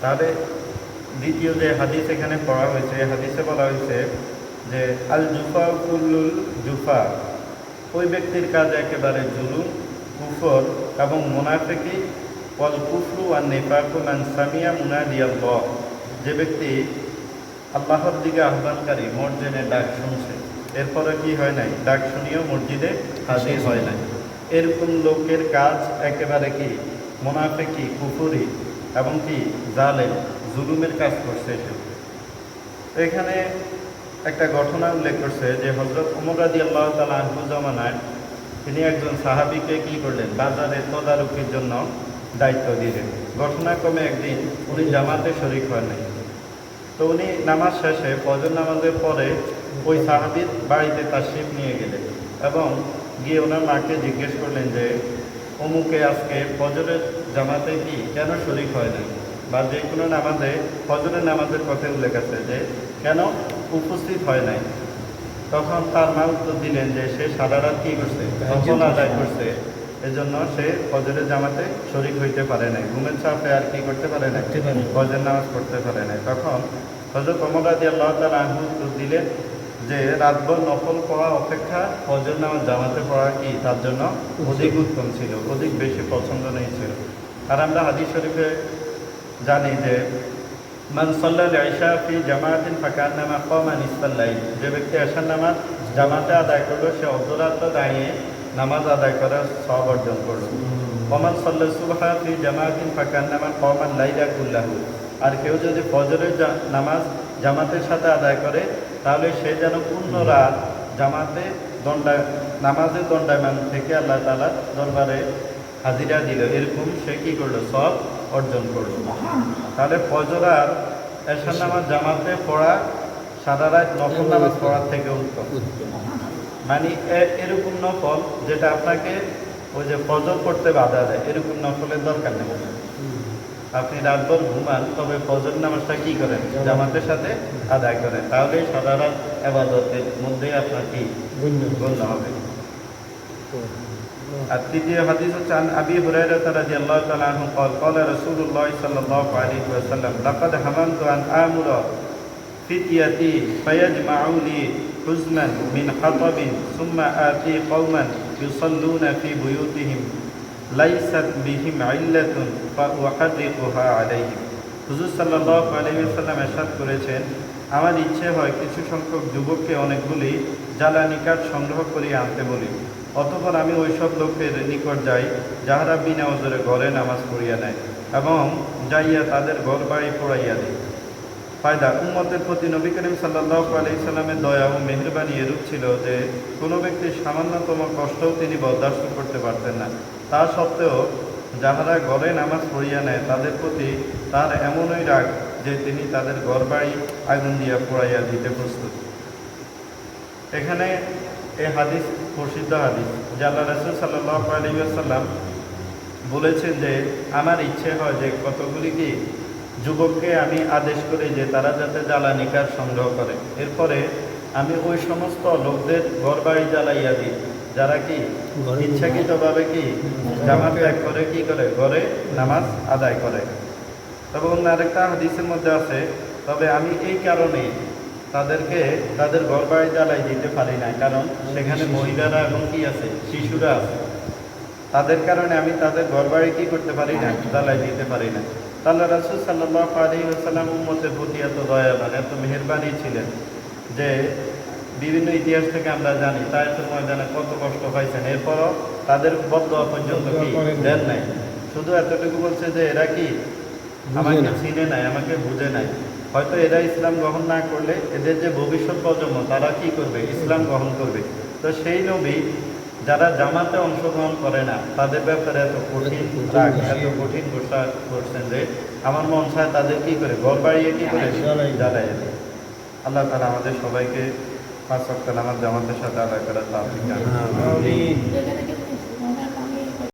তাহলে দ্বিতীয় যে হাদিস এখানে পড়া হয়েছে হাদিসে বলা হয়েছে যে আল জুফা কুল্লুল জুফা। ওই ব্যক্তির কাজ একেবারে জুলুম, কুফর এবং মুনাফিকি। ওয়াল কুফরু আর নেফাকু মান সামিয়া মুনাদিয়াল্লাহ। যে ব্যক্তি আল্লাহর দিকে আহ্বানকারী, মসজিদে ডাক শুনছে, এরপরে কি হয় নাই? ডাক শুনিয়েও মসজিদে হাজির হয় নাই। এরকম লোকের কাজ একেবারে কি? মোনাফেকি, কুফুরি। এবং কি জালে জুলুমের কাজ করছে সে। এখানে একটা ঘটনা উল্লেখ করছে যে হজরত উমরাদি আল্লাহ তালা আনহু জমানায় তিনি একজন সাহাবিকে কি করলেন? বাজারে তদারকির জন্য দায়িত্ব দিলেন। ঘটনাক্রমে একদিন উনি জামাতে শরিক হন নাই। তো উনি নামাজ শেষে ফজর নামাজের পরে ওই সাহাবির বাড়িতে তার শিপ নিয়ে গেলেন এবং গিয়ে ওনার মাকে জিজ্ঞেস করলেন যে, অমুকে আজকে ফজরের জামাতে কি কেন শরিক হয় না? বা যে কোনো নামাজে ফজরের নামাজের কথা উল্লেখ আছে যে কেন উপস্থিত হয় নাই? তখন তার মা উত্তর দিলেন যে সে সারা রাত কি করছে? তখন আদায় করছে? এজন্য সে ফজরের জামাতে শরিক হইতে পারে নাই। ঘুমের চাপে আর কি করতে পারে না করতে পারে না। ফজর নামাজ পড়তে পারে নাই। তখন হজরত রাজি আল্লাহ তালা আহমদ উত্তর দিলেন যে রাতভর নফল পড়া অপেক্ষা ফজর নামাজ জামাতে পড়া কি তার জন্য অধিক উত্তম ছিল, অধিক বেশি পছন্দ পছন্দনীয় ছিল। আর আমরা হাদিস শরীফে জানি যে, মান সাল্লাল ইশা ফি জামাতিন ফাকান নামা কমান ইসাল্লাই যে ব্যক্তি আশার নামাজ জামাতে আদায় করল, সে অর্ধরাত্র দাঁড়িয়ে নামাজ আদায় করার সব অর্জন করল। কমান সাল্লা সুবহা ফি জামাতিন ফাকান নামা কমান লাইলা কুল্লাহু আর কেউ যদি ফজরের নামাজ জামাতের সাথে আদায় করে তাহলে সে যেন পূর্ণ রাত জামাতে দণ্ডা, নামাজের দণ্ডায়মান থেকে আল্লাহ তালা দরবারে হাজিরা দিল। এরকম সে কী করল? সব অর্জন করল। তাহলে ফজর আর এশার নামাজ জামাতে পড়া সারা রাত নফল নামাজ পড়ার থেকে উত্তম। মানে এরকম নফল যেটা আপনাকে ওই যে ফজর করতে বাধা দেয়, এরকম নফলের দরকার নেই। আপনি রাতভর ঘুমান তবে ফজর নামাজটা কি করেন জামাতের সাথে আদায় করেন তাহলে সারা রাত আবাদতের মধ্যেই আপনার কি গণ্য হবে আর তৃতীয় হাদিস হচ্ছে عن أبي هريرة رضي الله تعالى عنه قال قال رسول الله صلى الله عليه وسلم لقد هممت أن آمر فتيتي فيجمعوا لي حزما من حطب ثم آتي قوما يصلون في بيوتهم লাইসাত বিহিম আইল্লাতুন ওয়াহাদিকুহা আলাইহিম হুজুর সাল্লাহ আলহিসাল্লাম এরশাদ করেছেন, আমার ইচ্ছে হয় কিছু সংখ্যক যুবককে অনেকগুলি জ্বালানি কাঠ সংগ্রহ করিয়া আনতে বলি। অতপর আমি ওইসব লোকের নিকট যাই, যাহারা বিনা ওজরে ঘরে নামাজ পড়িয়া নেয় এবং যাইয়া তাদের ঘর বাড়ি পড়াইয়া দেয়। ফায়দা। উম্মতের প্রতি নবী করিম সাল্লাহ আলাইসাল্লামের দয়া ও মেহরবানি এরূপ ছিল যে, কোনো ব্যক্তির সামান্যতম কষ্টও তিনি বরদাস্ত করতে পারতেন না। তা সত্ত্বেও যাহারা ঘরে নামাজ পড়িয়া নেয়, তাদের প্রতি তার এমনই রাগ যে, তিনি তাদের ঘর বাড়ি আগুন দিয়া পোড়াইয়া দিতে প্রস্তুত। এখানে এ হাদিস প্রসিদ্ধ হাদিস যে আল্লাহ রসুল সাল্লাহ আলহিসাল্লাম বলেছেন যে, আমার ইচ্ছে হয় যে, কতগুলি কি যুবককে আমি আদেশ করি যে তারা যাতে জ্বালানি কাঠ সংগ্রহ করে। এরপরে আমি ওই সমস্ত লোকদের ঘর বাড়ি জ্বালাইয়া দিই। যারা কি ইচ্ছাকৃতভাবে কি জামাত ত্যাগ করে কি করে? ঘরে নামাজ আদায় করে। তবে অন্য আরেকটা হাদিসের মধ্যে আছে তবে আমি এই কারণে তাদেরকে তাদের ঘর বাড়ি জ্বালাই দিতে পারি না কারণ সেখানে মহিলারা এবং কি আছে? শিশুরা আছে। তাদের কারণে আমি তাদের ঘর বাড়ি কি করতে পারি না জ্বালাই দিতে পারি না তাহলে রাসুল সাল্লাহ আলী আসাল্লাম উম্মতের প্রতি এত দয়াবান এত মেহরবানি ছিলেন যে বিভিন্ন ইতিহাস থেকে আমরা জানি তাই তো ময়দানে কত কষ্ট পাইছেন। এরপরও তাদের বদ্ধ পর্যন্ত কি দেন নাই। শুধু এতটুকু বলছে যে এরা কি আমাকে চিনে নাই আমাকে বুঝে নাই। হয়তো এরা ইসলাম গ্রহণ না করলে এদের যে ভবিষ্যৎ প্রজন্ম তারা কি করবে? ইসলাম গ্রহণ করবে। তো সেই নবী যারা জামাতে অংশগ্রহণ করে না তাদের ব্যাপারে এত কঠিন রাগ এত কঠিন পোশাক করছেন যে আমার মন চায় তাদের কী করে ঘর বাড়িয়ে কী করে দাঁড়ায় জ্বালাই আল্লাহ তালা আমাদের সবাইকে পাঁচ সপ্তাহ আমার জামাতের সাথে আদায় করার তাফিক